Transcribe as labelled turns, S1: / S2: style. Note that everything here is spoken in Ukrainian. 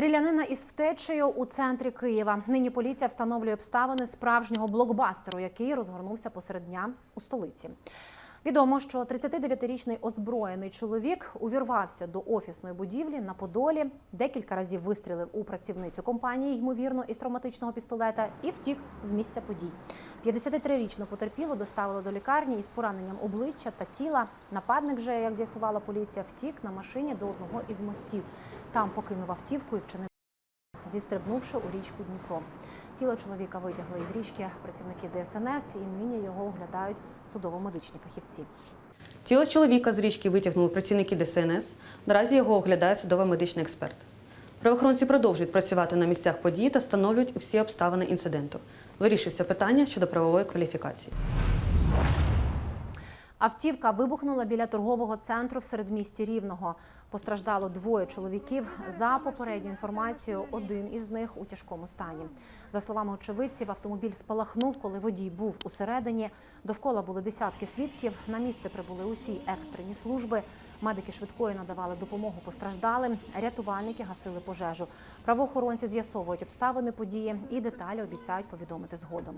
S1: Стрілянина із втечею у центрі Києва. Нині поліція встановлює обставини справжнього блокбастеру, який розгорнувся посеред дня у столиці. Відомо, що 39-річний озброєний чоловік увірвався до офісної будівлі на Подолі, декілька разів вистрілив у працівницю компанії, ймовірно, із травматичного пістолета, і втік з місця подій. 53-річну потерпілу доставили до лікарні із пораненням обличчя та тіла. Нападник же, як з'ясувала поліція, втік на машині до одного із мостів. Там покинув автівку і вчинив зістрибнувши у річку Дніпро. Тіло чоловіка витягли із річки працівники ДСНС, і нині його оглядають судово-медичні фахівці.
S2: Тіло чоловіка з річки витягнули працівники ДСНС. Наразі його оглядає судово-медичний експерт. Правоохоронці продовжують працювати на місцях події та встановлюють усі обставини інциденту. Вирішується питання щодо правової кваліфікації.
S1: Автівка вибухнула біля торгового центру в середмісті Рівного. Постраждало двоє чоловіків. За попередньою інформацією, один із них у тяжкому стані. За словами очевидців, автомобіль спалахнув, коли водій був усередині. Довкола були десятки свідків. На місце прибули усі екстрені служби. Медики швидкої надавали допомогу постраждалим. Рятувальники гасили пожежу. Правоохоронці з'ясовують обставини події і деталі обіцяють повідомити згодом.